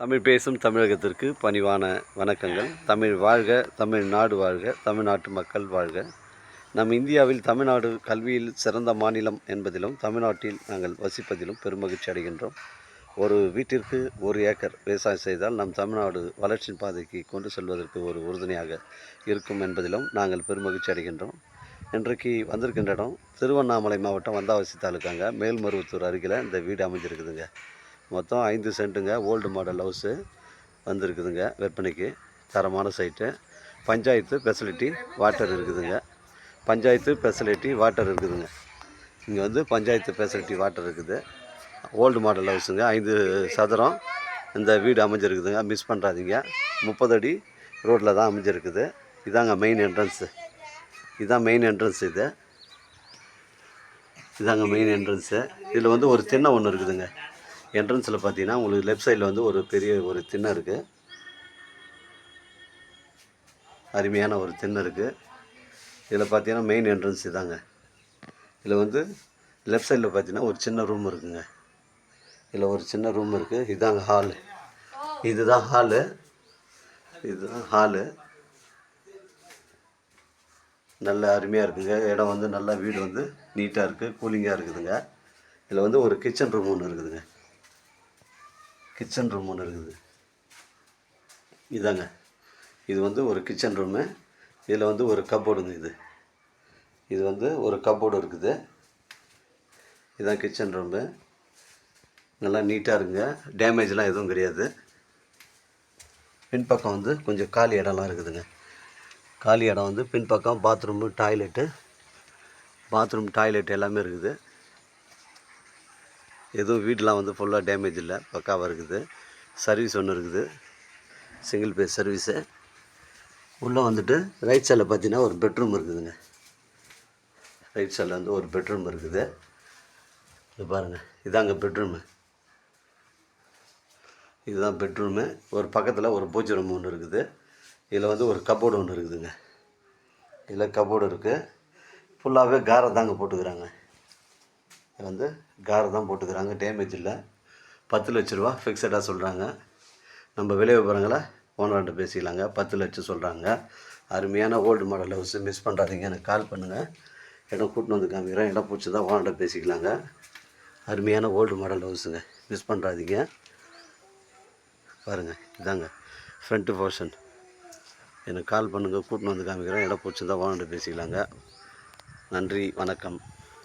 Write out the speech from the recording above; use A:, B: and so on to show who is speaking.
A: தமிழ் பேசும் தமிழகத்திற்கு பணிவான வணக்கங்கள். தமிழ் வாழ்க தமிழ் நாடு வாழ்க தமிழ்நாட்டு மக்கள் வாழ்க. நம் இந்தியாவில் தமிழ்நாடு கல்வியில் சிறந்த மாநிலம் என்பதிலும் தமிழ்நாட்டில் நாங்கள் வசிப்பதிலும் பெருமகிழ்ச்சி அடைகின்றோம். ஒரு வீட்டிற்கு ஒரு ஏக்கர் விவசாயம் செய்தால் நம் தமிழ்நாடு வளர்ச்சியின் பாதைக்கு கொண்டு செல்வதற்கு ஒரு உறுதுணையாக இருக்கும் என்பதிலும் நாங்கள் பெருமகிழ்ச்சி அடைகின்றோம். இன்றைக்கு வந்திருக்கின்ற இடம் திருவண்ணாமலை மாவட்டம் வந்தாவசி தாலுக்காங்க மேல்மருவத்தூர் அருகில் இந்த வீடு அமைஞ்சிருக்குதுங்க. மொத்தம் ஐந்து சென்ட்டுங்க ஓல்டு மாடல் ஹவுஸு வந்திருக்குதுங்க விற்பனைக்கு. தரமான சைட்டு பஞ்சாயத்து ஃபெசிலிட்டி வாட்டர் இருக்குதுங்க. பஞ்சாயத்து ஃபெசிலிட்டி வாட்டர் இருக்குதுங்க. இங்கே வந்து பஞ்சாயத்து ஃபெசிலிட்டி வாட்டர் இருக்குது. ஓல்டு மாடல் ஹவுஸுங்க ஐந்து சதுரம். இந்த வீடு அமைஞ்சிருக்குதுங்க மிஸ் பண்ணுறாதீங்க முப்பது அடி ரோட்டில் தான் அமைஞ்சிருக்குது. இதாங்க மெயின் என்ட்ரன்ஸு இதுதான் மெயின் என்ட்ரன்ஸ் இது. இதாங்க மெயின் என்ட்ரன்ஸு இதில் வந்து ஒரு திண்ணை ஒன்று இருக்குதுங்க. என்ட்ரன்ஸில் பார்த்தீங்கன்னா உங்களுக்கு லெஃப்ட் சைடில் வந்து ஒரு பெரிய ஒரு திண்ணை இருக்குது அருமையான ஒரு திண்ணை இருக்குது இதில் பார்த்தீங்கன்னா மெயின் என்ட்ரன்ஸ் இதாங்க. இதில் வந்து லெஃப்ட் சைடில் பார்த்தீங்கன்னா ஒரு சின்ன ரூம் இருக்குங்க. இதில் ஒரு சின்ன ரூம் இருக்குது இதாங்க ஹாலு இதுதான் ஹாலு இதுதான் ஹாலு நல்ல அருமையாக இருக்குங்க. இடம் வந்து நல்லா வீடு வந்து நீட்டாக இருக்குது கூலிங்காக இருக்குதுங்க. இதில் வந்து ஒரு கிச்சன் ரூம் ஒன்று இருக்குதுங்க. கிச்சன் ரூம் ஒன்று இருக்குது. இதாங்க. இது வந்து ஒரு கிச்சன் ரூமு இதில் வந்து ஒரு கப்போர்டுங்க இது. இது வந்து ஒரு கப்போர்டு இருக்குது. இதுதான் கிச்சன் ரூமு நல்லா நீட்டாக இருக்குங்க. டேமேஜ்லாம் எதுவும் கிடையாது. பின்பக்கம் வந்து கொஞ்சம் காலி இடம்லாம் இருக்குதுங்க. காலி இடம் வந்து பின்பக்கம் பாத்ரூமு டாய்லெட்டு பாத்ரூம் டாய்லெட் எல்லாமே இருக்குது. எதுவும் வீடெலாம் வந்து ஃபுல்லாக டேமேஜ் இல்லை. பக்காவாக இருக்குது. சர்வீஸ் ஒன்று இருக்குது. சிங்கிள் பேஸ் சர்வீஸு உள்ளே வந்துட்டு ரைட் சைடில் பார்த்தீங்கன்னா ஒரு பெட்ரூம் இருக்குதுங்க. ரைட் சைடில் வந்து ஒரு பெட்ரூம் இருக்குது. இது பாருங்கள் இதாங்க பெட்ரூமு இதுதான் பெட்ரூமு ஒரு பக்கத்தில் ஒரு பூஜை ரூம் ஒன்று இருக்குது. இதில் வந்து ஒரு கப்போர்டு ஒன்று இருக்குதுங்க. இதில் கப்போர்டு இருக்குது ஃபுல்லாகவே காரை தாங்க போட்டுக்கிறாங்க. வந்து காரை தான் போட்டுக்கிறாங்க. டேமேஜ் இல்லை. பத்து லட்ச ரூபா ஃபிக்ஸடாக சொல்கிறாங்க நம்ம விலை விவரங்களை ஓனர்கிட்ட பேசிக்கலாங்க. பத்து லட்சம் சொல்கிறாங்க அருமையான ஓல்டு மாடல் ஹவுஸ் மிஸ் பண்ணுறாதீங்க எனக்கு கால் பண்ணுங்கள் இடம் கூட்டின்னு வந்து காமிக்கிறேன். இடம் பிடிச்சதா ஓனர்கிட்ட பேசிக்கலாங்க. அருமையான ஓல்டு மாடல் ஹவுஸுங்க மிஸ் பண்ணுறாதீங்க பாருங்கள் இதாங்க. ஃப்ரண்ட்டு போர்ஷன் எனக்கு கால் பண்ணுங்கள் கூட்டின்னு வந்து காமிக்கிறேன். இடம் பிடிச்சிருந்தா ஓனர்கிட்ட பேசிக்கலாங்க. நன்றி. வணக்கம்.